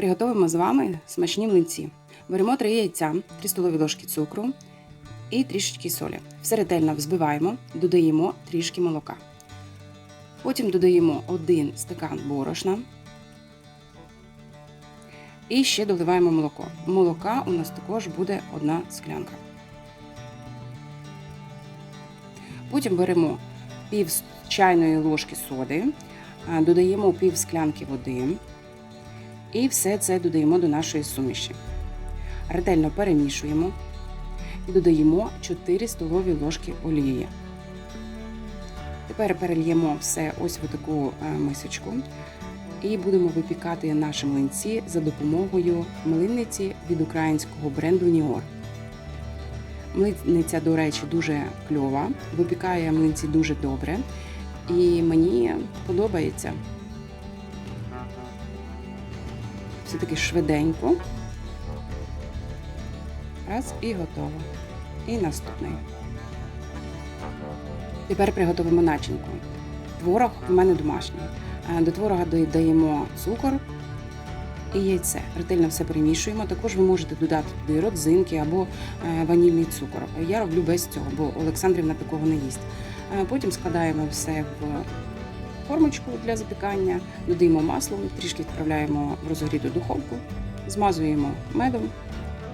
Приготуємо з вами смачні млинці. Беремо 3 яйця, 3 столові ложки цукру і трішечки солі. Все ретельно взбиваємо, додаємо трішки молока. Потім додаємо 1 стакан борошна. І ще доливаємо молоко. Молока у нас також буде одна склянка. Потім беремо пів чайної ложки соди, додаємо пів склянки води і все це додаємо до нашої суміші. Ретельно перемішуємо і додаємо 4 столові ложки олії. Тепер перельємо все ось в таку е, мисочку і будемо випікати наші млинці за допомогою млинниці від українського бренду Ніор. Млинниця, до речі, дуже кльова, випікає млинці дуже добре і мені подобається. Все-таки швиденько. Раз і готово. І наступний. Тепер приготуємо начинку. Творог у мене домашній. Е, До творога додаємо цукор і яйце. Ретельно все перемішуємо. Також ви можете додати туди родзинки або е, ванільний цукор. Я роблю без цього, бо Олександрівна такого не їсть. Е, Потім складаємо все в формочку для запікання, додаємо масло, трішки відправляємо в розогріту духовку, змазуємо медом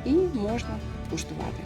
і можна куштувати.